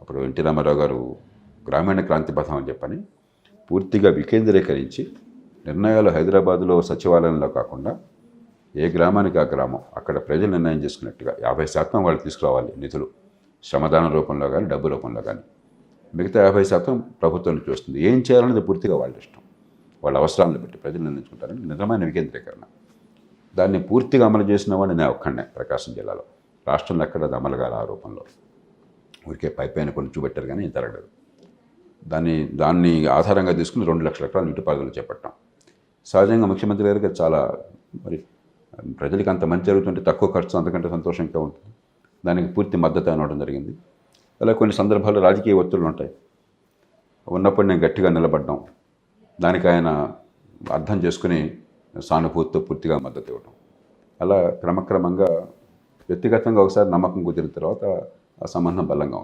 అప్పుడు ఎన్టీ రామారావు గారు గ్రామీణ క్రాంతి పథం అని చెప్పని పూర్తిగా వికేంద్రీకరించి నిర్ణయాలు హైదరాబాదులో సచివాలయంలో కాకుండా ఏ గ్రామానికి ఆ గ్రామం అక్కడ ప్రజలు నిర్ణయం చేసుకున్నట్టుగా యాభై శాతం వాళ్ళు తీసుకురావాలి నిధులు. శ్రమదాన రూపంలో కానీ డబ్బు రూపంలో కానీ మిగతా యాభై శాతం ప్రభుత్వం నుంచి వస్తుంది ఏం చేయాలనేది పూర్తిగా వాళ్ళ ఇష్టం. వాళ్ళ అవసరాలను బట్టి ప్రజలు నిర్ణయించుకుంటారని నిజమైన వికేంద్రీకరణ. దాన్ని పూర్తిగా అమలు చేసిన వాడిని నేను ఒక్కడే ప్రకాశం జిల్లాలో. రాష్ట్రంలో ఎక్కడ అది అమలు ఆ రూపంలో. ఊరికే పైపైన కొన్ని చూపెట్టారు కానీ జరగలేదు దాన్ని దాన్ని ఆధారంగా తీసుకుని రెండు లక్షల ఎకరాలు నీటిపారుదల చేపట్టాం. సహజంగా ముఖ్యమంత్రి గారికి చాలా మరి ప్రజలకు అంత మంచి జరుగుతుంటే తక్కువ ఖర్చు అంతకంటే సంతోషంగా ఉంటుంది. దానికి పూర్తి మద్దతు అనవడం జరిగింది. అలా కొన్ని సందర్భాల్లో రాజకీయ ఒత్తిళ్ళు ఉంటాయి. ఉన్నప్పుడు నేను గట్టిగా నిలబడ్డాం. దానికి ఆయన అర్థం చేసుకుని సానుభూతితో పూర్తిగా మద్దతు ఇవ్వడం అలా క్రమక్రమంగా వ్యక్తిగతంగా ఒకసారి నమ్మకం కుదిరిన తర్వాత సంబంధం బలంగా